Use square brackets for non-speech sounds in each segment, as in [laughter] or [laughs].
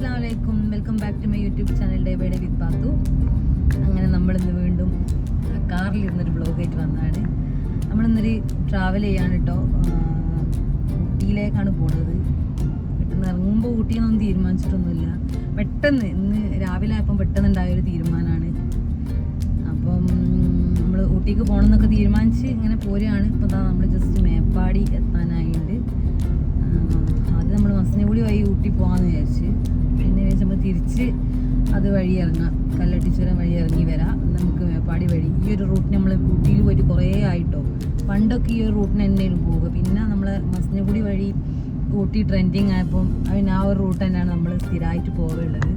അസ്സാം welcome back to my YouTube channel day by day with Pathu. അങ്ങനെ നമ്മളിന്ന് വീണ്ടും കാറിൽ ഇരുന്നൊരു ബ്ലോഗായിട്ട് വന്നതാണ്. നമ്മളിന്നൊരു ട്രാവൽ ചെയ്യാണ് കേട്ടോ ഊട്ടിയിലേക്കാണ് പോണത്. പെട്ടെന്ന് ഇറങ്ങുമ്പോൾ ഊട്ടിയെന്നൊന്നും തീരുമാനിച്ചിട്ടൊന്നുമില്ല. പെട്ടെന്ന് ഇന്ന് രാവിലെ ആയപ്പം പെട്ടെന്ന് ഉണ്ടായൊരു തീരുമാനമാണ് അപ്പം നമ്മൾ ഊട്ടിക്ക് പോകണം എന്നൊക്കെ തീരുമാനിച്ച് ഇങ്ങനെ പോരുകയാണ് ഇപ്പോൾ നമ്മൾ ജസ്റ്റ് മേപ്പാടി എത്താനായിട്ട് ആദ്യം നമ്മൾ മസനഗുടി വഴി ഊട്ടി പോകാമെന്ന് വിചാരിച്ച്. പിന്നെ വിചാരിച്ച് നമ്മൾ തിരിച്ച് അത് വഴി ഇറങ്ങാം. കല്ലട്ടിച്ചുരം വഴി ഇറങ്ങി വരാം. നമുക്ക് മേപ്പാടി വഴി. ഈ ഒരു റൂട്ട് നമ്മൾ ഊട്ടിയിൽ പോയിട്ട് കുറേ ആയിട്ടോ? പണ്ടൊക്കെ ഈ ഒരു റൂട്ടിന് എന്തെങ്കിലും പോവുക. പിന്നെ നമ്മൾ മസനഗുടി വഴി ഊട്ടി ട്രെൻഡിങ് ആയപ്പം അതിന് ആ ഒരു റൂട്ട് തന്നെയാണ് നമ്മൾ സ്ഥിരമായിട്ട് പോവുള്ളത്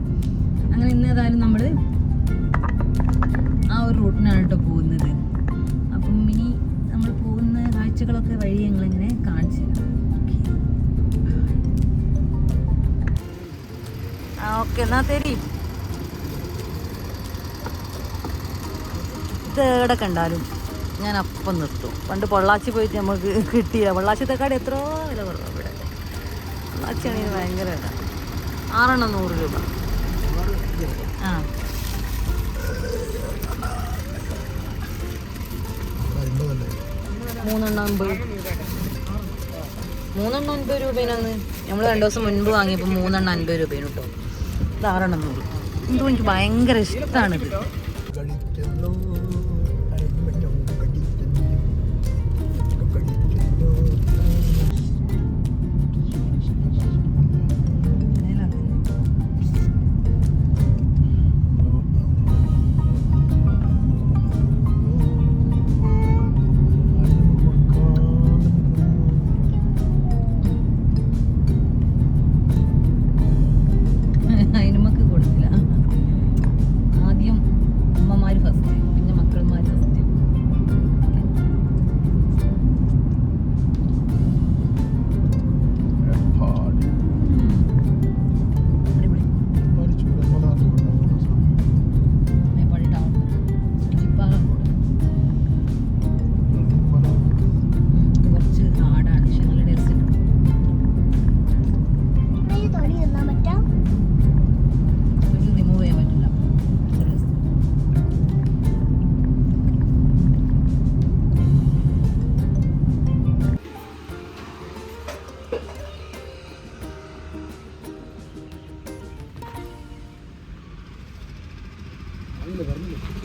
അങ്ങനെ ഇന്ന് ഏതായാലും നമ്മൾ ആ ഒരു റൂട്ടിനാണ് കേട്ടോ പോകുന്നത്. അപ്പം ഇനി നമ്മൾ പോകുന്ന കാഴ്ചകളൊക്കെ വഴി ഞങ്ങളിങ്ങനെ കാണിച്ചു തരാം. ഓക്കെ എന്നാ തരി. ഇത് എവിടെ കണ്ടാലും ഞാൻ അപ്പം നിർത്തും. പണ്ട് പൊള്ളാച്ചി പോയിട്ട് നമുക്ക് കിട്ടിയില്ല. പൊള്ളാച്ചിത്തെക്കാട് എത്രയോ വില കുറവ് ഇവിടെ. പൊള്ളാച്ചിയാണെങ്കിൽ ഭയങ്കര വില. ആറെണ്ണം നൂറ് രൂപ. ആ. മൂന്നെണ്ണം മൂന്നെണ്ണം അൻപത് രൂപേനാണ്. നമ്മൾ രണ്ടു ദിവസം മുൻപ് വാങ്ങിയപ്പോൾ മൂന്നെണ്ണം അൻപത് രൂപയാണ് കേട്ടോ ആറെണ്ണം നൂറ് എന്തോ എനിക്ക് ഭയങ്കര ഇഷ്ടമാണിത്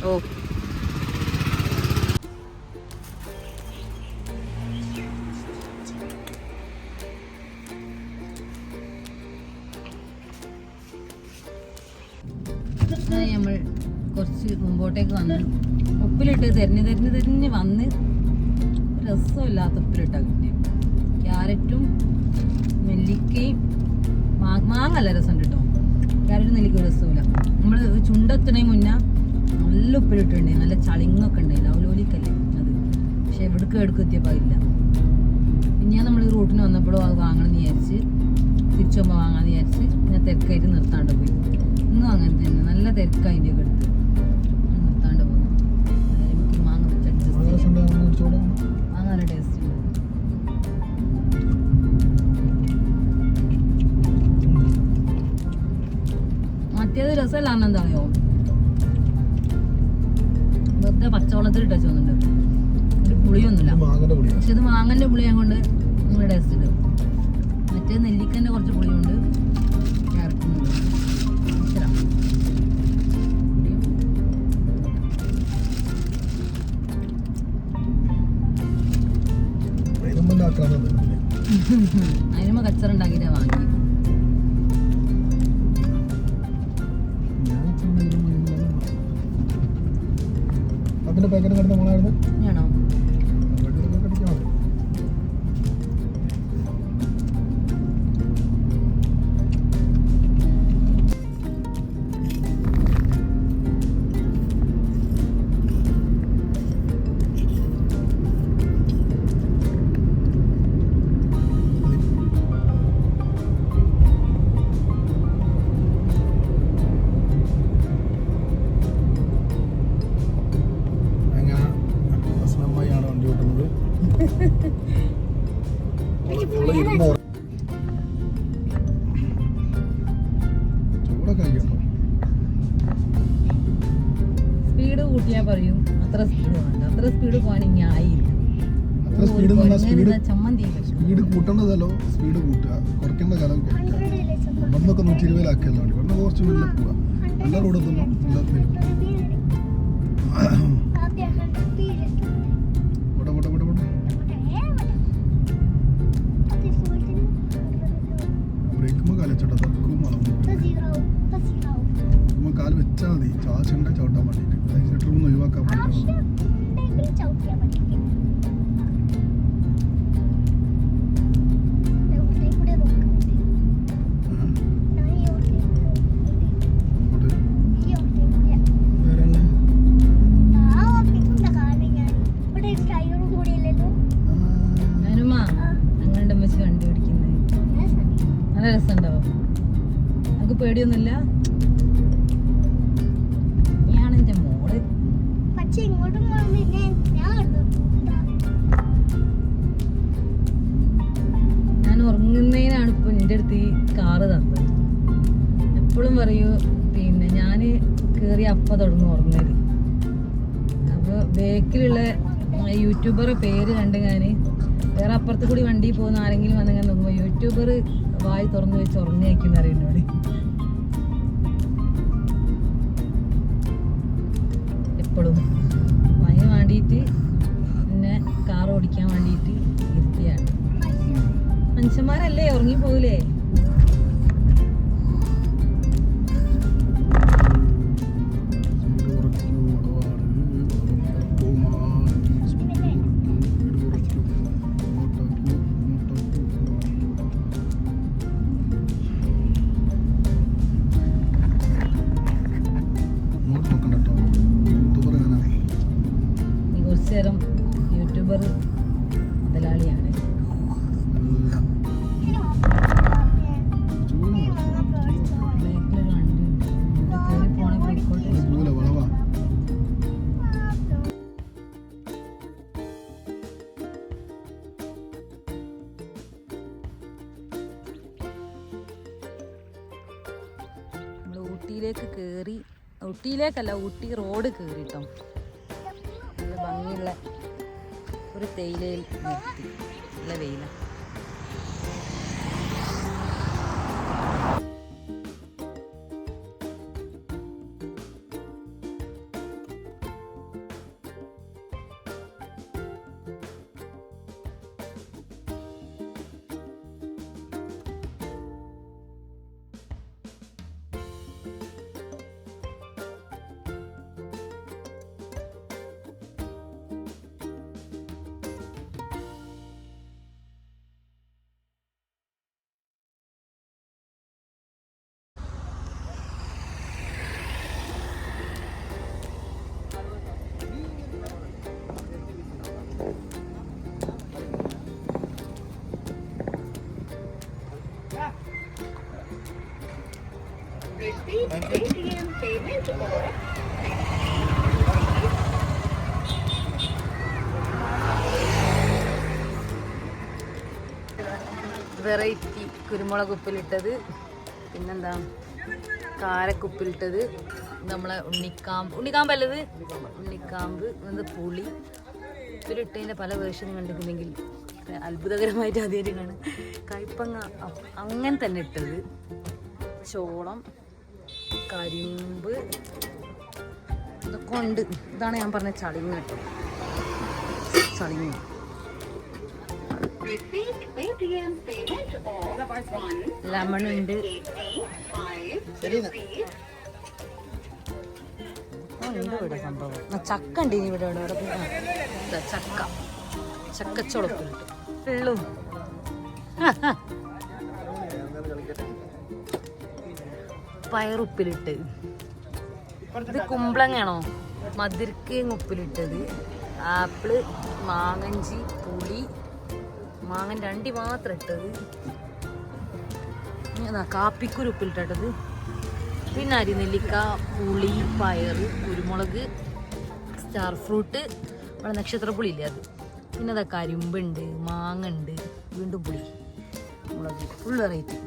ഓ. നമ്മൾ കുറച്ച് മുമ്പോട്ടേക്ക് വന്ന്. ഉപ്പിലിട്ട് തെരഞ്ഞ് തെരഞ്ഞ് തെരഞ്ഞ് വന്ന് രസമില്ലാത്ത ഉപ്പിലിട്ടാ കിട്ടിയത് ക്യാരറ്റും നെല്ലിക്കയും മാങ്ങ നല്ല രസം കേട്ടോ. ക്യാരറ്റും നെല്ലിക്കയും രസമില്ല നമ്മൾ ചുണ്ടെത്തണേ മുന്നേ നല്ല ഉപ്പിലിട്ടുണ്ട് നല്ല ചളിങ്ങൊക്കെ ഉണ്ട് ലൗലോലിക്കല്ലേ അത്. പക്ഷെ എവിടേക്ക് എടുക്കും എത്തിയപ്പോൾ ഇല്ല പിന്നെ നമ്മൾ ഈ റൂട്ടിന് വന്നപ്പോഴും അത് വാങ്ങണം എന്ന് വിചാരിച്ച് തിരിച്ചു പോകുമ്പോൾ വാങ്ങാമെന്ന് വിചാരിച്ച് പിന്നെ തിരക്കായിട്ട് നിർത്താണ്ട് പോയി. ഇന്നും അങ്ങനെ തന്നെ. നല്ല തിരക്കാണ് അതിന്റെയൊക്കെ എടുത്ത്. നിർത്താണ്ട് പോകുന്നു മാങ്ങ. മാങ്ങ നല്ല ടേസ്റ്റ് മറ്റേത് രസമല്ല എന്തായോ പുളി ഞാൻ കൊണ്ട് നിങ്ങൾ ടേസ്റ്റ് ഇടും മറ്റേ നെല്ലിക്കന്റെ കുറച്ച് പുളിയുണ്ട് ക്യാരറ്റും ഉണ്ട്. ശരാ. പുളിയും. ഇതിന്റെ ആക്രമണം തന്നെ അതിനുമ്പോ കച്ചറ ഉണ്ടാക്കിയിട്ടാ വാങ്ങി അതിന്റെ പാക്കറ്റ് മോളായിരുന്നു നിർത്തിയാ പറയും അത്ര സ്പീഡ് വേണ്ട. അത്ര സ്പീഡ് പോകാൻ ഇനി ആയില്ല. അത്ര സ്പീഡ് ചമ്മന്തി സ്പീഡ് കൂട്ടേണ്ടതല്ലോ? സ്പീഡ് കൂട്ടുക. കുറയ്ക്കേണ്ട കാലം കുറയ്ക്കുക ഇവിടുന്നൊക്കെ നൂറ്റി ഇരുപതിലാക്കിയല്ലോ കുറച്ച് മുന്നിൽ പോവുക എല്ലാ റോഡെത്തുമ്പോൾ എല്ലാ ഇതിലും ബേക്കിലുള്ള യൂട്യൂബർ പേര് കണ്ട് ഞാൻ വേറെ അപ്പുറത്ത് കൂടി വണ്ടി പോകുന്ന ആരെങ്കിലും വന്ന് ഞാൻ നോക്കുമ്പോൾ യൂട്യൂബർ വായി തുറന്ന് വെച്ച് ഉറങ്ങിയേക്കുന്ന അറിയുന്നോട് എപ്പോഴും. അതിന് വേണ്ടിയിട്ട് പിന്നെ കാർ ഓടിക്കാൻ വേണ്ടിയിട്ട് ഇരുത്തിയാണ്. മനുഷ്യന്മാരല്ലേ ഉറങ്ങി പോലെ യൂട്യൂബർ മുതലാളിയാണ്. ഊട്ടിയിലേക്ക് കയറി ഊട്ടിയിലേക്കല്ല ഊട്ടി റോഡ് കയറിട്ടോ നല്ല ഒരു തേയിലയിൽ നിർത്തി. നല്ല വെറൈറ്റി കുരുമുളക് ഉപ്പിലിട്ടത് പിന്നെന്താ കാരക്കുപ്പിലിട്ടത് നമ്മളെ ഉണ്ണിക്കാമ്പ് ഉണ്ണിക്കാമ്പ് അല്ലത് ഉണ്ണിക്കാമ്പ് പുളി ഉപ്പിലിട്ടതിന്റെ പല വേർഷനും കണ്ടിട്ടുണ്ടെങ്കിൽ അത്ഭുതകരമായിട്ട് ആദ്യമായിട്ട് കാണും കയ്പങ്ങ അങ്ങനെ തന്നെ ഇട്ടത് ചോളം കരിമ്പ് ഇതൊക്കെ ഉണ്ട്. ഇതാണ് ഞാൻ പറഞ്ഞ ചളിങ്ങ കേട്ടോ. ചളിങ്ങ ലെമൺ ഉണ്ട് ചക്ക ഉണ്ട് ഇനി ഇവിടെ ഇവിടെ ചക്ക. ചക്കച്ചുളക്കുണ്ട് ഫുള്ളും പയറുപ്പിലിട്ട് ഇത് കുമ്പളങ്ങയാണോ? മതിർക്കയും ഉപ്പിലിട്ടത്. ആപ്പിൾ മാങ്ങഞ്ചി പുളി മാങ്ങൻ രണ്ടി മാത്രം ഇട്ടത്. കാപ്പിക്കുരു ഉപ്പിലിട്ടത്. പിന്നെ അരി നെല്ലിക്ക പുളി പയർ കുരുമുളക് സ്റ്റാർ ഫ്രൂട്ട് ഇവിടെ നക്ഷത്രപ്പുളി ഇല്ലേ അത്. പിന്നെ അതാ കരിമ്പുണ്ട് മാങ്ങ ഉണ്ട് വീണ്ടും പുളി മുളക് ഫുൾ വെറൈറ്റി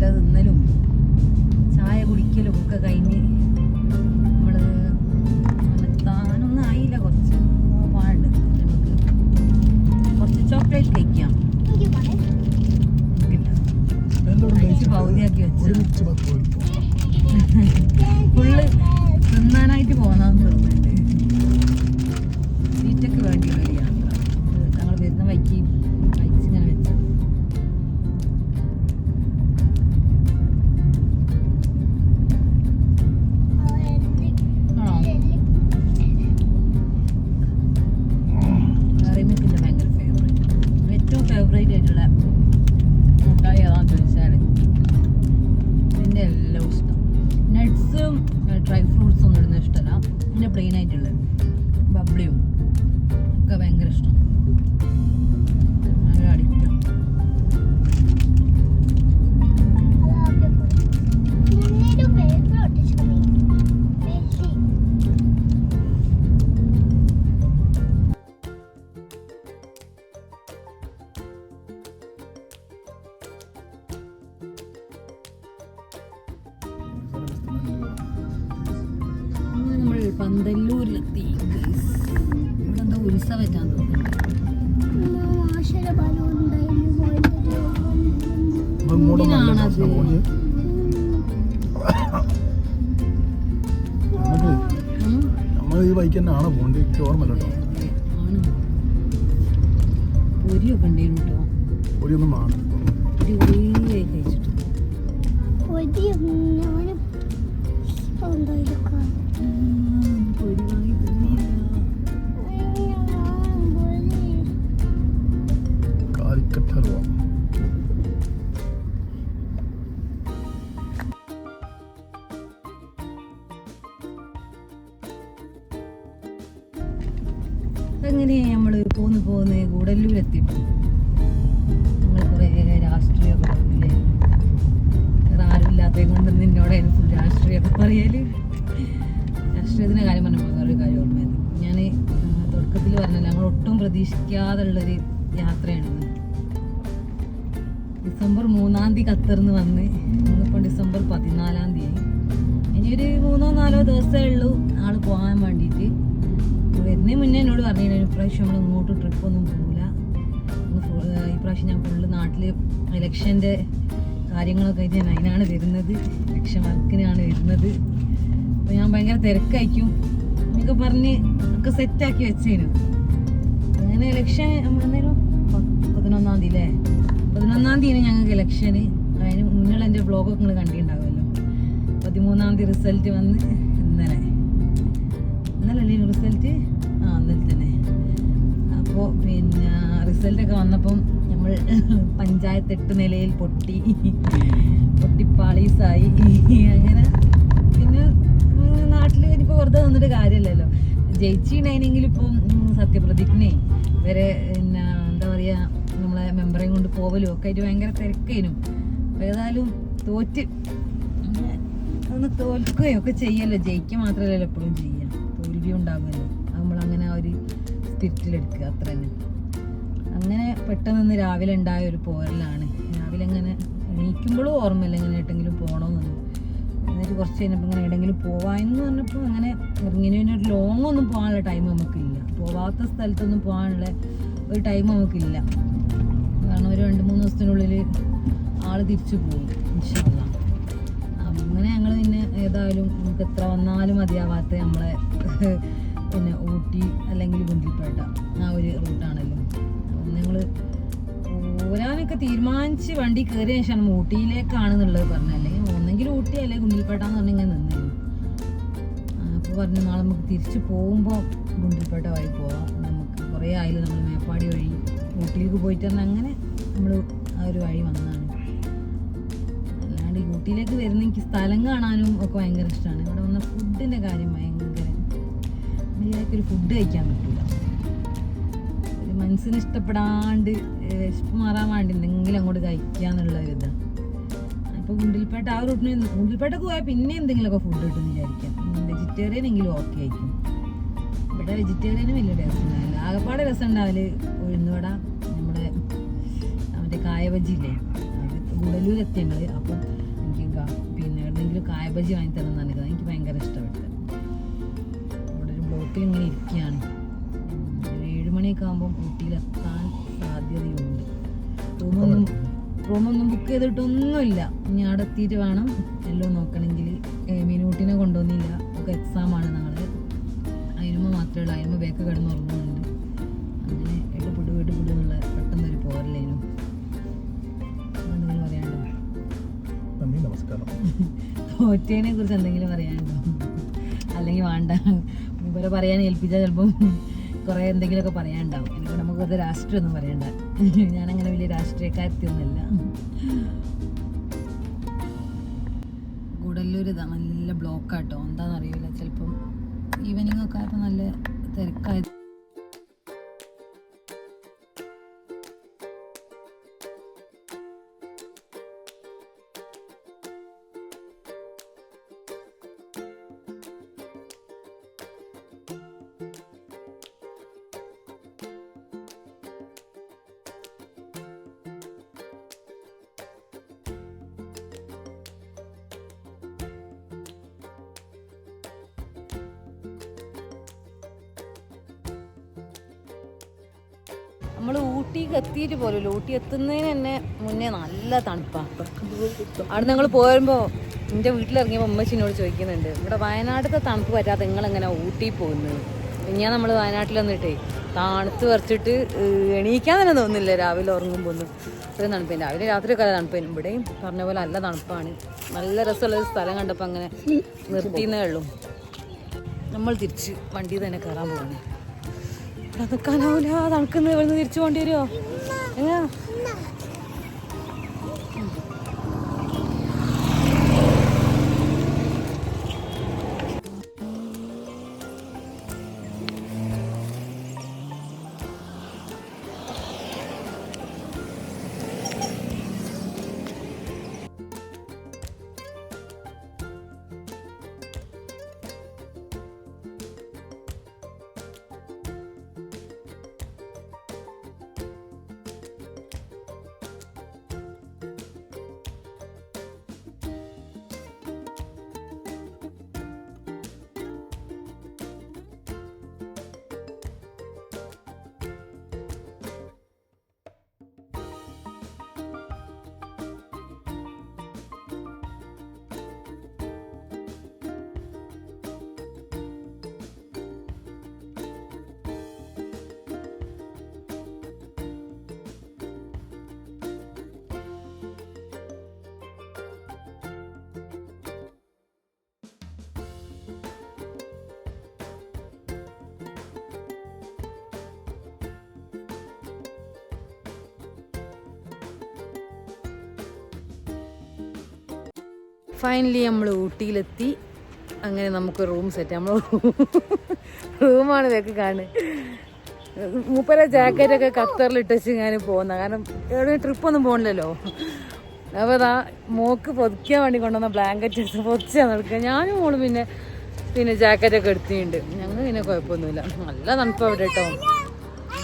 മുട്ട തിന്നലും ചായ കുടിക്കലും ഒക്കെ കഴിഞ്ഞ് പന്തല്ലൂരിലെത്തി. ഇവിടെ എന്താ ഉത്സവം വെച്ചാൻ തോന്നുന്നു. നമ്മൾ ഈ ബൈക്ക് തന്നെ ആണോ പോകേണ്ടത്. എനിക്ക് കേട്ടോ. പൊരിയൊക്കെ ഉണ്ടായിരുന്നു കേട്ടോ പൊരിയൊന്നും ഒന്നും ഇനി ഒരു മൂന്നോ നാലോ ദിവസമേ ഉള്ളൂ ആൾ പോകാൻ വേണ്ടിയിട്ട്. വരുന്നതിന് മുന്നേ എന്നോട് പറഞ്ഞു ഇപ്രാവശ്യം നമ്മൾ ഇങ്ങോട്ട് ട്രിപ്പ് ഒന്നും പോകില്ല ഈ പ്രാവശ്യം ഞാൻ ഫുള്ള് നാട്ടിൽ ഇലക്ഷന്റെ കാര്യങ്ങളൊക്കെ ആയിട്ട് ഞാൻ അതിനാണ് വരുന്നത്. ഇലക്ഷൻ വർക്കിനാണ് വരുന്നത്. അപ്പോൾ ഞാൻ ഭയങ്കര തിരക്കായിരിക്കും. എന്നൊക്കെ പറഞ്ഞ് ഒക്കെ സെറ്റാക്കി വെച്ചേനു. അങ്ങനെ ഇലക്ഷൻ എന്നേരം പതിനൊന്നാം തീയതി അല്ലേ? പതിനൊന്നാം തീയതി ഞങ്ങൾക്ക് ഇലക്ഷന് അതിന് മുന്നിലുള്ള എന്റെ വ്ളോഗൊക്കെ നിങ്ങൾ കണ്ടിട്ടുണ്ടാവുമല്ലോ പതിമൂന്നാം തീയതി റിസൾട്ട് വന്ന് ഇന്നലെ. ഇന്നലെ അല്ലേ റിസൾട്ട് ആ ഇന്നലെ തന്നെ. അപ്പോൾ പിന്നെ റിസൾട്ടൊക്കെ വന്നപ്പം നമ്മൾ പഞ്ചായത്ത് എട്ട് നിലയിൽ പൊട്ടി. പൊട്ടിപ്പാളീസായി അങ്ങനെ പിന്നെ നാട്ടിൽ ഇനിയിപ്പോൾ വെറുതെ നിന്നിട്ട് കാര്യമില്ലല്ലോ. ജയിച്ചിട്ടുണ്ടായിരുന്നെങ്കിൽ ഇപ്പം സത്യപ്രതിജ്ഞേ. വരെ പിന്നെ എന്താ പറയുക നമ്മളെ മെമ്പറേയും കൊണ്ട് പോവലും ഒക്കെ ആയിട്ട് ഭയങ്കര തിരക്കേനും ഏതായാലും തോറ്റ്. ഒന്ന് തോൽക്കുകയും ഒക്കെ ചെയ്യല്ലോ. ജയിക്കുക മാത്രമല്ലല്ലോ എപ്പോഴും ചെയ്യാം. തോൽവി ഉണ്ടാകുമല്ലോ നമ്മളങ്ങനെ ആ ഒരു സ്പിരിറ്റിലെടുക്കുക അത്ര തന്നെ. അങ്ങനെ പെട്ടെന്ന് രാവിലെ ഉണ്ടായ ഒരു പോരലാണ്. രാവിലെ ഇങ്ങനെ എണീക്കുമ്പോഴും ഓർമ്മയില്ല ഇങ്ങനെ എട്ടെങ്കിലും പോകണമെന്നൊന്നും എന്നിട്ട് കുറച്ച് കഴിഞ്ഞപ്പോൾ ഇങ്ങനെ എവിടെയെങ്കിലും പോവാമെന്ന് പറഞ്ഞപ്പോൾ അങ്ങനെ ഇങ്ങനെ ഒരു ലോങ് ഒന്നും പോകാനുള്ള ടൈം നമുക്കില്ല. പോവാത്ത സ്ഥലത്തൊന്നും പോകാനുള്ള ഒരു ടൈം നമുക്കില്ല. കാരണം ഒരു രണ്ട് മൂന്ന് ദിവസത്തിനുള്ളിൽ ആൾ തിരിച്ചു പോകും. ഇൻഷാല്ലാ അങ്ങനെ ഞങ്ങൾ പിന്നെ ഏതായാലും നമുക്ക് എത്ര വന്നാലും മതിയാവാത്ത നമ്മളെ [laughs] പിന്നെ ഊട്ടി അല്ലെങ്കിൽ ഗുണ്ടിൽപ്പേട്ട ആ ഒരു റൂട്ടാണല്ലോ. അപ്പം ഞങ്ങൾ പോരാനൊക്കെ തീരുമാനിച്ച് വണ്ടി കയറിയ ശേഷമാണ് ഊട്ടിയിലേക്കാണെന്നുള്ളത് പറഞ്ഞത്. അല്ലെങ്കിൽ ഒന്നെങ്കിൽ ഊട്ടി അല്ലെങ്കിൽ ഗുണ്ടിൽപേട്ട എന്ന് ഇങ്ങനെ നിന്നിരുന്നു അപ്പോൾ പറഞ്ഞു നാളെ നമുക്ക് തിരിച്ച് പോകുമ്പോൾ ഗുണ്ടിൽപ്പേട്ട വഴി പോവാം. നമുക്ക് കുറേ ആയില്ല നമ്മൾ മേപ്പാടി വഴി ഊട്ടിയിലേക്ക് പോയിട്ട് അങ്ങനെ നമ്മൾ ആ ഒരു വഴി വന്നതാണ്. ഊട്ടിയിലേക്ക് വരുന്ന എനിക്ക് സ്ഥലം കാണാനും ഒക്കെ ഭയങ്കര ഇഷ്ടമാണ്. ഇവിടെ വന്ന ഫുഡിന്റെ കാര്യം ഭയങ്കര മര്യാദക്കൊരു ഫുഡ് കഴിക്കാൻ പറ്റില്ല ഒരു മനസ്സിന് ഇഷ്ടപ്പെടാണ്ട് വിശപ്പ് മാറാൻ വേണ്ടി എന്തെങ്കിലും അങ്ങോട്ട് കഴിക്കുക എന്നുള്ള ഒരു ഇതാണ്. ഇപ്പോൾ ഗുണ്ടിൽപേട്ട ആ റൂട്ടിന് ഗുണ്ടിൽപേട്ടക്ക് പോയാൽ പിന്നെ എന്തെങ്കിലുമൊക്കെ ഫുഡ് കിട്ടും എന്ന് വിചാരിക്കാം. വെജിറ്റേറിയൻ എങ്കിലും ഓക്കെ ആയിരിക്കും. ഇവിടെ വെജിറ്റേറിയനും വലിയ ടേസ്റ്റ് ഉണ്ടാവില്ല ആകപ്പാടെ രസം ഉണ്ടാവില്ല ഉഴുന്നുവട നമ്മുടെ മറ്റേ കായ ബജിയില്ലേ അത് അപ്പം എവിടെയെങ്കിലും കായബജി വാങ്ങി തരണം എന്ന് എനിക്ക് ഭയങ്കര ഇഷ്ടപ്പെട്ടത്. അവിടെ ഒരു ബ്ലോക്കിൽ ഇങ്ങനെ ഇരിക്കുകയാണ്. ഒരു ഏഴ് മണിയൊക്കെ ആകുമ്പം ഊട്ടിയിലെത്താൻ സാധ്യതയുണ്ട്. റൂമൊന്നും റൂമൊന്നും ബുക്ക് ചെയ്തിട്ടൊന്നുമില്ല. ഇനി അവിടെ എത്തിയിട്ട് വേണം. എല്ലാം നോക്കണമെങ്കിൽ മീനൂട്ടിനെ കൊണ്ടുവന്നില്ല. ഒക്കെ എക്സാമാണ് നാളെ. അതിനുമ്പോൾ മാത്രമേ ഉള്ളൂ. അതിനുമ്പോൾ ബേക്ക് കിടന്ന് തോറ്റേനെ കുറിച്ച് എന്തെങ്കിലും പറയാനുണ്ടോ? അല്ലെങ്കിൽ വേണ്ട. ഇവരെ പറയാൻ ഏൽപ്പിച്ചാൽ ചിലപ്പം കുറേ എന്തെങ്കിലുമൊക്കെ പറയാനുണ്ടാവും. എനിക്ക് നമുക്ക് വെറുതെ രാഷ്ട്രീയമൊന്നും പറയണ്ട. ഞാനങ്ങനെ വലിയ രാഷ്ട്രീയക്കാരത്തിയൊന്നുമല്ല. ഗുഡല്ലൂർ നല്ല ബ്ലോക്കാട്ടോ. എന്താണെന്നറിയില്ല. ചിലപ്പം ഈവനിങ് ഒക്കെ ആയപ്പോൾ നല്ല തിരക്കായി ഊട്ടിക്ക് എത്തിയിട്ട് പോലും ഊട്ടി എത്തുന്നതിന് തന്നെ മുന്നേ നല്ല തണുപ്പാണ് അവിടെ ഞങ്ങൾ പോരുമ്പോൾ എന്റെ വീട്ടിലിറങ്ങിയപ്പോൾ ഉമ്മച്ചിനോട് ചോദിക്കുന്നുണ്ട് ഇവിടെ വയനാട്ടിലത്തെ തണുപ്പ് നിങ്ങൾ നിങ്ങളെങ്ങനെ ഊട്ടി പോകുന്നത്? ഞാൻ നമ്മൾ വയനാട്ടിൽ വന്നിട്ടേ തണുത്ത് വരച്ചിട്ട് എണീക്കാൻ തന്നെ തോന്നുന്നില്ല രാവിലെ ഉറങ്ങുമ്പോൾ ഒന്നും ഇത്രയും തണുപ്പിന്. രാവിലെ രാത്രി ഒക്കെ തണുപ്പിന്. ഇവിടെയും പറഞ്ഞ പോലെ നല്ല തണുപ്പാണ്. നല്ല രസമുള്ള സ്ഥലം കണ്ടപ്പോൾ അങ്ങനെ നിർത്തിയെന്നേ ഉള്ളൂ. നമ്മൾ തിരിച്ച് വണ്ടി തന്നെ കയറാൻ പോവാണ്. ഇവിടെ തണുക്കുന്നു തണുക്കുന്ന ഇവിടുന്ന് തിരിച്ചു പോകേണ്ടി വരുമോ എങ്ങനെയാ ഫൈനലി നമ്മൾ ഊട്ടിയിലെത്തി. അങ്ങനെ നമുക്ക് റൂം സെറ്റ് നമ്മൾ റൂമാണ് ഇതൊക്കെ കാണുന്നത് മൂപ്പര ജാക്കറ്റൊക്കെ കത്തറിൽ വെച്ച് ഞാൻ പോകുന്ന കാരണം എവിടെ ട്രിപ്പൊന്നും പോകണ്ടല്ലോ അപ്പോൾ അതാ മോക്ക് പൊതിക്കാൻ വേണ്ടി കൊണ്ടുവന്ന ബ്ലാങ്കറ്റ് എടുത്ത് പൊതിച്ചാൽ നടക്കുക. ഞാനും മോളും പിന്നെ പിന്നെ ജാക്കറ്റൊക്കെ എടുത്തിട്ടുണ്ട്. ഞങ്ങൾ പിന്നെ കുഴപ്പമൊന്നുമില്ല. നല്ല തണുപ്പ് അവിടെ കേട്ടോ.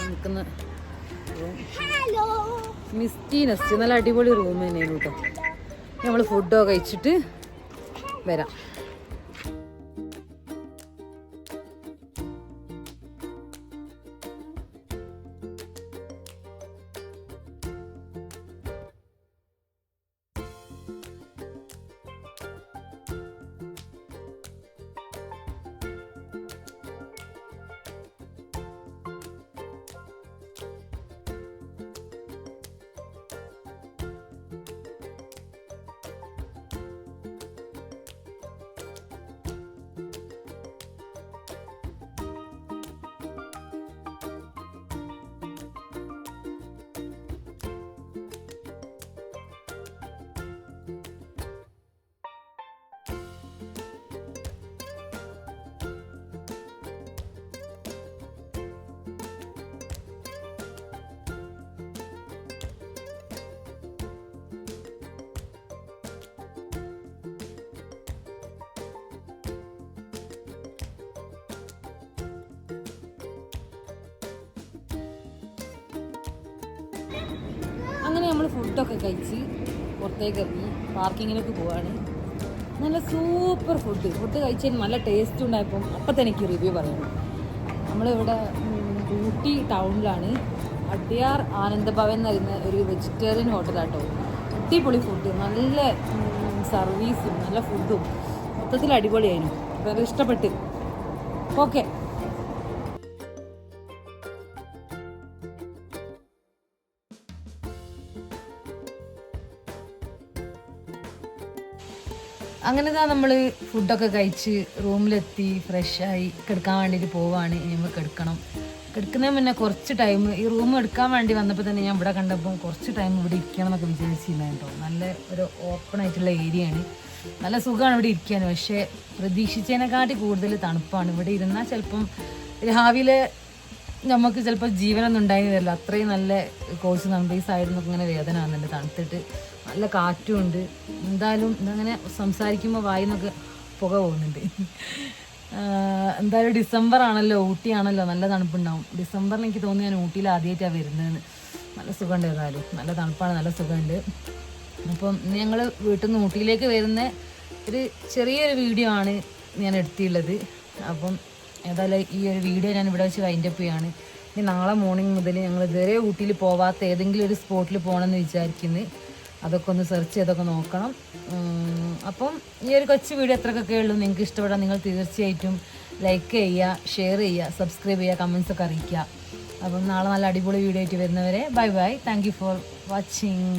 നിൽക്കുന്ന മിസ്റ്റി നെസ്റ്റ് നല്ല അടിപൊളി റൂം തന്നെയാണ് കേട്ടോ. നമ്മൾ ഫുഡൊക്കെ കഴിച്ചിട്ട് വരാം. അങ്ങനെ നമ്മൾ ഫുഡൊക്കെ കഴിച്ച് പുറത്തേക്ക് ഇറങ്ങി പാർക്കിങ്ങിലേക്ക് പോവാണ്. നല്ല സൂപ്പർ ഫുഡ് ഫുഡ് കഴിച്ചതിന് നല്ല ടേസ്റ്റ് ഉണ്ടായപ്പം അപ്പം തന്നെ എനിക്ക് റിവ്യൂ പറയുന്നു. നമ്മളിവിടെ ഊട്ടി ടൗണിലാണ് അടിയാർ ആനന്ദഭവൻ എന്ന് പറയുന്ന ഒരു വെജിറ്റേറിയൻ ഹോട്ടലാട്ടോ അടിപൊളി ഫുഡ് നല്ല സർവീസും നല്ല ഫുഡും മൊത്തത്തിൽ അടിപൊളിയായിരുന്നു. അപ്പോൾ ഇഷ്ടപ്പെട്ട്. ഓക്കെ അങ്ങനെ ഇതാ നമ്മൾ ഫുഡൊക്കെ കഴിച്ച് റൂമിലെത്തി ഫ്രഷായി കിടക്കാൻ വേണ്ടിയിട്ട് പോവാണ്. നമ്മൾ കിടക്കണം. കിടക്കുന്നതിന് മുന്നേ കുറച്ച് ടൈം ഈ റൂം എടുക്കാൻ വേണ്ടി വന്നപ്പോൾ തന്നെ ഞാൻ ഇവിടെ കണ്ടപ്പോൾ കുറച്ച് ടൈം ഇവിടെ ഇരിക്കണം എന്നൊക്കെ വിചാരിച്ചിരുന്നു നല്ല ഒരു ഓപ്പൺ ആയിട്ടുള്ള ഏരിയയാണ് നല്ല സുഖമാണ് ഇവിടെ ഇരിക്കാൻ പക്ഷേ പ്രതീക്ഷിച്ചതിനെക്കാട്ടി കൂടുതൽ തണുപ്പാണ്. ഇവിടെ ഇരുന്നാൽ ചിലപ്പം രാവിലെ നമുക്ക് ചിലപ്പോൾ ജീവനൊന്നും ഉണ്ടായിരുന്നില്ല അത്രയും നല്ല കോഴ്സ് നമ്പേഴ്സ് ആയിരുന്നു ഇങ്ങനെ വേദന ആകുന്നുണ്ട് തണുത്തിട്ട് നല്ല കാറ്റും ഉണ്ട് എന്തായാലും ഇങ്ങനെ സംസാരിക്കുമ്പോൾ വായിൽ നിന്നൊക്കെ പുക പോകുന്നുണ്ട്. എന്തായാലും ഡിസംബർ ആണല്ലോ ഊട്ടി ആണല്ലോ നല്ല തണുപ്പുണ്ടാവും. ഡിസംബറിൽ എനിക്ക് തോന്നി ഞാൻ ഊട്ടിയിൽ ആദ്യമായിട്ടാണ് വരുന്നതെന്ന് നല്ല സുഖമുണ്ട് ഏതായാലും. നല്ല തണുപ്പാണ് നല്ല സുഖമുണ്ട്. അപ്പം ഞങ്ങൾ വീട്ടിൽ നിന്ന് ഊട്ടിയിലേക്ക് വരുന്ന ഒരു ചെറിയൊരു വീഡിയോ ആണ് ഞാൻ എടുത്തിട്ടുള്ളത്. അപ്പം ഏതായാലും ഈ ഒരു വീഡിയോ ഞാൻ ഇവിടെ വെച്ച് വൈൻഡപ്പ് ചെയ്യാണ്. ഇനി നാളെ മോർണിംഗ് മുതൽ ഞങ്ങൾ ഇതുവരെ ഊട്ടിയിൽ പോവാത്ത ഏതെങ്കിലും ഒരു സ്പോട്ടിൽ പോകണമെന്ന് വിചാരിക്കുന്നു. അതൊക്കെ ഒന്ന് സെർച്ച് ചെയ്തൊക്കെ നോക്കണം. അപ്പം ഈ ഒരു കൊച്ചു വീഡിയോ എത്രക്കൊക്കെ ഉള്ളൂ. നിങ്ങൾക്ക് ഇഷ്ടപ്പെടാൻ നിങ്ങൾ തീർച്ചയായിട്ടും ലൈക്ക് ചെയ്യുക ഷെയർ ചെയ്യുക സബ്സ്ക്രൈബ് ചെയ്യുക കമൻസ് ഒക്കെ അറിയിക്കുക. അപ്പം നാളെ നല്ല അടിപൊളി വീഡിയോ ആയിട്ട് വരുന്നവരെ bye bye thank for watching